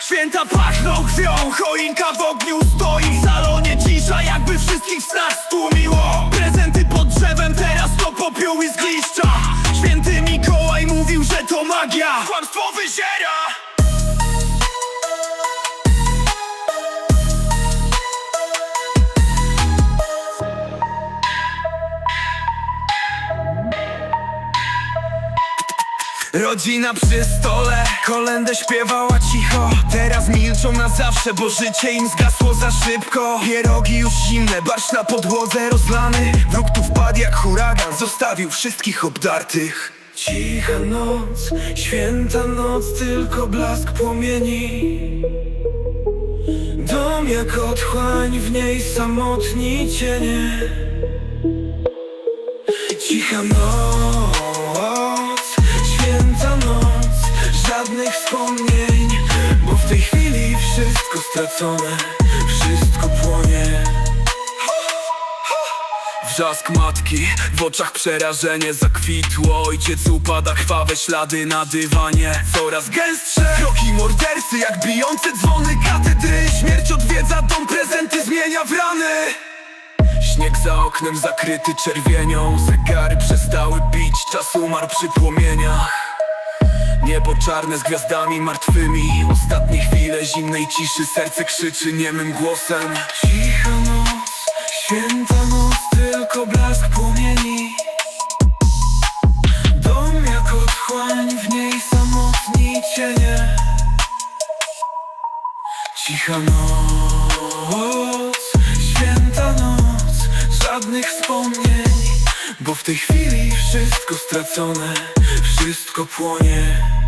Święta pachną krwią, choinka w ogniu stoi W salonie cisza, jakby wszystkich Rodzina przy stole, kolendę śpiewała cicho. Teraz milczą na zawsze, bo życie im zgasło za szybko. Pierogi już zimne, barsz na podłodze rozlany. Wróg tu wpadł jak huragan, zostawił wszystkich obdartych. Cicha noc, święta noc, tylko blask płomieni. Dom jak otchłań, w niej samotni cienie. Cicha noc, wspomnień Bo w tej chwili wszystko stracone, wszystko płonie. Wrzask matki, w oczach przerażenie zakwitło Ojciec upada, krwawe ślady na dywanie. Coraz gęstsze kroki mordercy, jak bijące dzwony katedry. Śmierć odwiedza dom, prezenty zmienia w rany. Śnieg za oknem zakryty czerwienią Zegary przestały bić, czas umarł przy płomieniach Niebo czarne z gwiazdami martwymi. Ostatnie chwile zimnej ciszy Serce krzyczy niemym głosem. Cicha noc, święta noc Tylko blask płomieni. Dom jak otchłań W niej samotni cienie. Cicha noc, święta noc, żadnych wspomnień Bo w tej chwili wszystko stracone, wszystko płonie